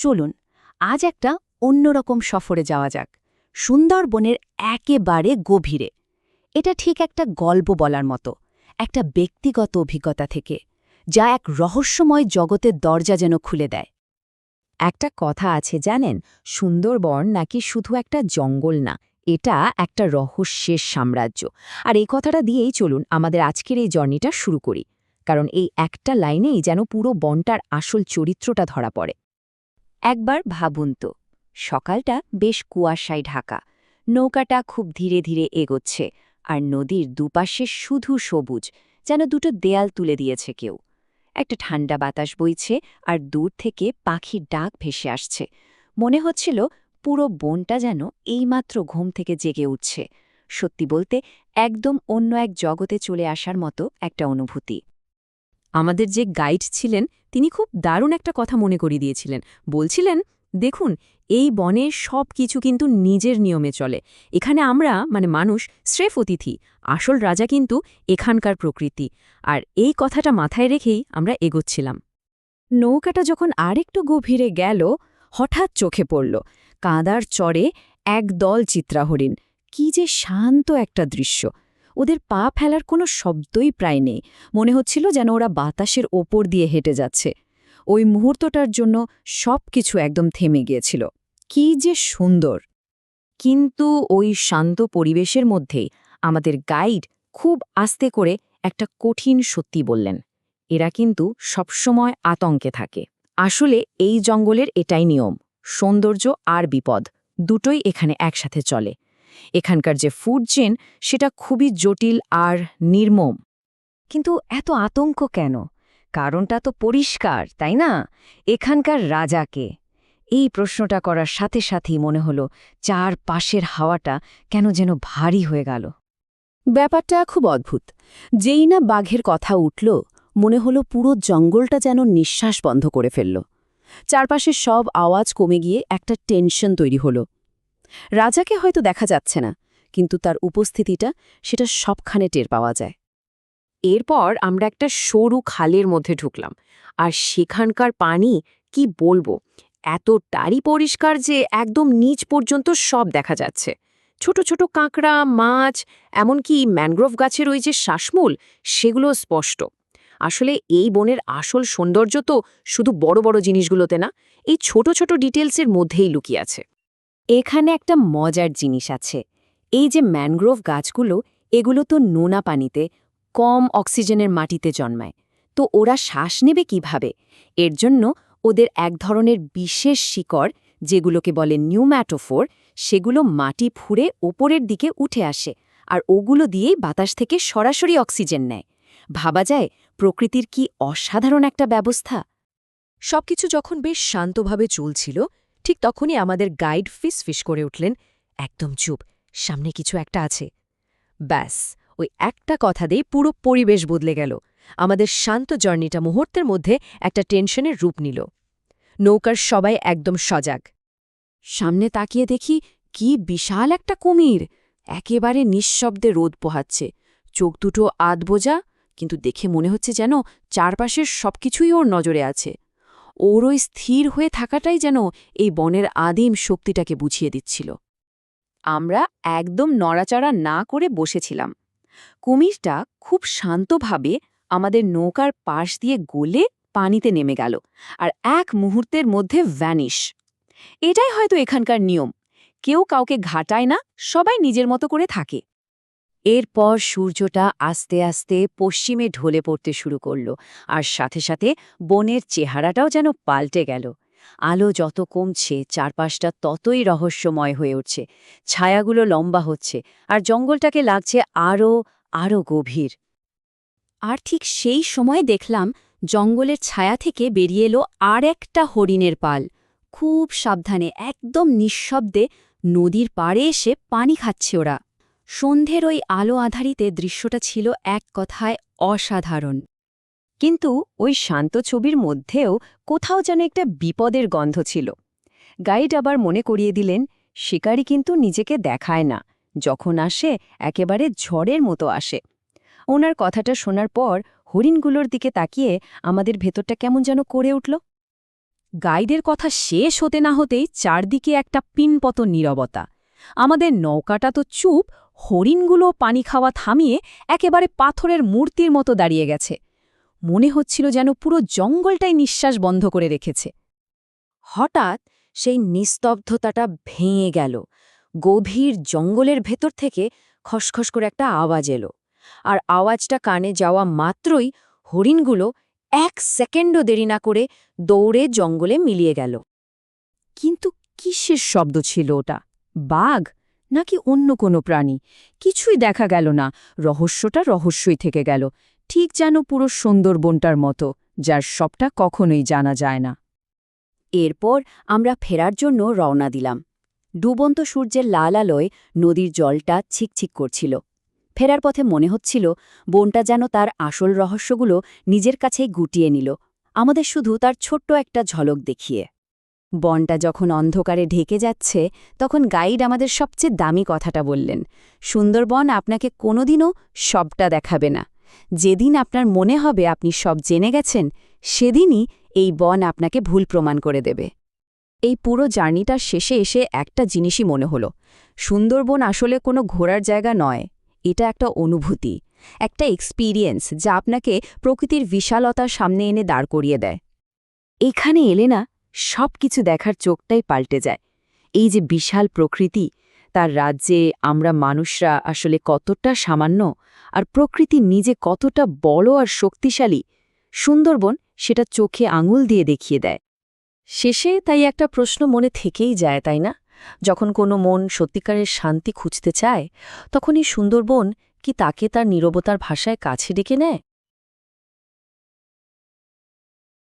চলুন, আজ একটা অন্যরকম সফরে যাওয়া যাক। সুন্দরবনের একেবারে গভীরে। এটা ঠিক একটা গল্প বলার মতো, একটা ব্যক্তিগত অভিজ্ঞতা থেকে, যা এক রহস্যময় জগতের দরজা যেন খুলে দেয়। একটা কথা আছে জানেন, সুন্দরবন নাকি শুধু একটা জঙ্গল না, এটা একটা রহস্যের সাম্রাজ্য। আর এই কথাটা দিয়েই চলুন আমাদের আজকের এই জার্নিটা শুরু করি। কারণ এই একটা লাইনেই যেন পুরো বনটার আসল চরিত্রটা ধরা পড়ে। একবার ভাবুন তো, সকালটা বেশ কুয়াশায় ঢাকা। নৌকাটা খুব ধীরে ধীরে এগোচ্ছে, আর নদীর দুপাশে শুধু সবুজ, যেন দুটো দেয়াল তুলে দিয়েছে কেউ। একটা ঠান্ডা বাতাস বইছে, আর দূর থেকে পাখির ডাক ভেসে আসছে। মনে হচ্ছিল পুরো বনটা যেন এইমাত্র ঘুম থেকে জেগে উঠছে। সত্যি বলতে, একদম অন্য এক জগতে চলে আসার মতো একটা অনুভূতি। আমাদের যে গাইড ছিলেন তিনি খুব দারুণ একটা কথা মনে করিয়ে দিয়েছিলেন। বলছিলেন, দেখুন, এই বনে সব কিছু কিন্তু নিজের নিয়মে চলে। এখানে আমরা মানে মানুষ, স্রেফ অতিথি, আসল রাজা কিন্তু এখানকার প্রকৃতি। আর এই কথাটা মাথায় রেখেই আমরা এগোচ্ছিলাম। নৌকাটা যখন আরেকটু গভীরে গেল, হঠাৎ চোখে পড়ল। কাঁদার চরে এক দল চিত্রাহরিণ। কি যে শান্ত একটা দৃশ্য! ওদের পা ফেলার কোনো শব্দই প্রায় নেই। মনে হচ্ছিল যেন ওরা বাতাসের ওপর দিয়ে হেঁটে যাচ্ছে। ওই মুহূর্তটার জন্য সব কিছু একদম থেমে গিয়েছিল। কি যে সুন্দর। কিন্তু ওই শান্ত পরিবেশের মধ্যেই আমাদের গাইড খুব আস্তে করে একটা কঠিন সত্যি বললেন। এরা কিন্তু সবসময় আতঙ্কে থাকে। আসলে এই জঙ্গলের এটাই নিয়ম। সৌন্দর্য আর বিপদ দুটোই এখানে একসাথে চলে। এখানকার যে ফুড চেন সেটা খুবই জটিল আর নির্মম। কিন্তু এত আতঙ্ক কেন? কারণটা তো পরিষ্কার, তাই না? এখানকার রাজাকে এই প্রশ্নটা করার সাথে সাথেই মনে হলো চার পাশের হাওয়াটা কেন যেন ভারী হয়ে গেল। ব্যাপারটা খুব অদ্ভুত। যেই না বাঘের কথা উঠল, মনে হলো পুরো জঙ্গলটা যেন নিঃশ্বাস বন্ধ করে ফেলল। চারপাশের সব আওয়াজ কমে গিয়ে একটা টেনশন তৈরি হলো। রাজাকে হয়তো দেখা যাচ্ছে না, কিন্তু তার উপস্থিতিটা সেটা সবখানে টের পাওয়া যায়। এরপর আমরা একটা সরু খালের মধ্যে ঢুকলাম, আর সেখানকার পানি, কি বলব এতটাই পরিষ্কার যে একদম নিচ পর্যন্ত সব দেখা যাচ্ছে। ছোট ছোট কাঁকড়া, মাছ, এমনকি ম্যানগ্রোভ গাছের ওই যে শ্বাসমূল, সেগুলো স্পষ্ট। আসলে এই বনের আসল সৌন্দর্য তো শুধু বড় বড় জিনিসগুলোতে না, এই ছোট ছোট ডিটেলসের মধ্যেই লুকিয়ে আছে। এখানে একটা মজার জিনিস আছে। এই যে ম্যানগ্রোভ গাছগুলো, এগুলো তো নোনা পানিতে, কম অক্সিজেনের মাটিতে জন্মায়। তো ওরা শ্বাস নেবে কীভাবে? এর জন্য ওদের এক ধরনের বিশেষ শিকড়, যেগুলোকে বলে নিউম্যাটোফোর, সেগুলো মাটি ফুঁড়ে ওপরের দিকে উঠে আসে আর ওগুলো দিয়েই বাতাস থেকে সরাসরি অক্সিজেন নেয়। ভাবা যায় প্রকৃতির কি অসাধারণ একটা ব্যবস্থা? সবকিছু যখন বেশ শান্তভাবে চলছিল ঠিক তখনই আমাদের গাইড ফিস ফিস করে উঠলেন, একদম চুপ, সামনে কিছু একটা আছে। ব্যাস, ওই একটা কথাতেই পুরো পরিবেশ বদলে গেল। আমাদের শান্ত জার্নিটা মুহূর্তের মধ্যে একটা টেনশনের রূপ নিল। নৌকার সবাই একদম সজাগ। সামনে তাকিয়ে দেখি কি বিশাল একটা কুমির! একেবারে নিঃশব্দে রোদ পোহাচ্ছে। চোখ দুটো আধ বোঝা কিন্তু দেখে মনে হচ্ছে যেন চারপাশের সবকিছুই ওর নজরে আছে। ওর ওই স্থির হয়ে থাকাটাই যেন এই বনের আদিম শক্তিটাকে বুঝিয়ে দিচ্ছিল। আমরা একদম নড়াচড়া না করে বসেছিলাম। কুমিরটা খুব শান্তভাবে আমাদের নৌকার পাশ দিয়ে গলে পানিতে নেমে গেল আর এক মুহূর্তের মধ্যে ভ্যানিশ। এটাই হয়তো এখানকার নিয়ম। কেউ কাউকে ঘাটায় না, সবাই নিজের মতো করে থাকে। এরপর সূর্যটা আস্তে আস্তে পশ্চিমে ঢলে পড়তে শুরু করল, আর সাথে সাথে বনের চেহারাটাও যেন পাল্টে গেল। আলো যত কমছে, চারপাশটা ততই রহস্যময় হয়ে উঠছে। ছায়াগুলো লম্বা হচ্ছে, আর জঙ্গলটাকে লাগছে আরও আরও গভীর। আর ঠিক সেই সময় দেখলাম জঙ্গলের ছায়া থেকে বেরিয়ে এলো আর একটা হরিণের পাল। খুব সাবধানে, একদম নিঃশব্দে নদীর পাড়ে এসে পানি খাচ্ছে ওরা। সন্ধ্যের ওই আলো আধারিতে দৃশ্যটা ছিল এক কথায় অসাধারণ। কিন্তু ওই শান্ত ছবির মধ্যেও কোথাও যেন একটা বিপদের গন্ধ ছিল। গাইড আবার মনে করিয়ে দিলেন, শিকারি কিন্তু নিজেকে দেখায় না, যখন আসে একেবারে ঝড়ের মতো আসে। ওনার কথাটা শোনার পর হরিণগুলোর দিকে তাকিয়ে আমাদের ভেতরটা কেমন যেন করে উঠল। গাইডের কথা শেষ হতে না হতেই চারদিকে একটা পিনপত নীরবতা। আমাদের নৌকাটা তো চুপ হরিণগুলো পানি খাওয়া থামিয়ে একেবারে পাথরের মূর্তির মতো দাঁড়িয়ে গেছে। মনে হচ্ছিল যেন পুরো জঙ্গলটাই নিঃশ্বাস বন্ধ করে রেখেছে। হঠাৎ সেই নিস্তব্ধতাটা ভেঙে গেল। গভীর জঙ্গলের ভেতর থেকে খসখস করে একটা আওয়াজ এলো। আর আওয়াজটা কানে যাওয়া মাত্রই হরিণগুলো এক সেকেন্ডও দেরি না করে দৌড়ে জঙ্গলে মিলিয়ে গেল। কিন্তু কিসের শব্দ ছিল ওটা? বাঘ? নাকি অন্য কোনো প্রাণী? কিছুই দেখা গেল না। রহস্যটা রহস্যই থেকে গেল। ঠিক যেন পুরো সুন্দরবনটার মতো, যার সবটা কখনোই জানা যায় না। এরপর আমরা ফেরার জন্য রওনা দিলাম। ডুবন্ত সূর্যের লাল আলোয় নদীর জলটা ছিকছিক করছিল। ফেরার পথে মনে হচ্ছিল, বনটা যেন তার আসল রহস্যগুলো নিজের কাছেই গুটিয়ে নিল। আমাদের শুধু তার ছোট্ট একটা ঝলক দেখিয়ে। বনটা যখন অন্ধকারে ঢেকে যাচ্ছে, তখন গাইড আমাদের সবচেয়ে দামি কথাটা বললেন, সুন্দরবন আপনাকে কোনোদিনও সবটা দেখাবে না। যেদিন আপনার মনে হবে আপনি সব জেনে গেছেন, সেদিনই এই বন আপনাকে ভুল প্রমাণ করে দেবে। এই পুরো জার্নিটার শেষে এসে একটা জিনিসই মনে হলো, সুন্দরবন আসলে কোনো ঘোরার জায়গা নয়, এটা একটা অনুভূতি, একটা এক্সপিরিয়েন্স যা আপনাকে প্রকৃতির বিশালতার সামনে এনে দাঁড় করিয়ে দেয়। এখানে এলে না সব কিছু দেখার চোখটাই পাল্টে যায়। এই যে বিশাল প্রকৃতি, তার রাজ্যে আমরা মানুষরা আসলে কতটা সামান্য, আর প্রকৃতি নিজে কতটা বড় আর শক্তিশালী, সুন্দরবন সেটা চোখে আঙুল দিয়ে দেখিয়ে দেয়। শেষে তাই একটা প্রশ্ন মনে থেকেই যায়, তাই না? যখন কোনো মন সত্যিকারের শান্তি খুঁজতে চায় তখন এই সুন্দরবন কি তাকে তার নীরবতার ভাষায় কাছে ডেকে নেয়?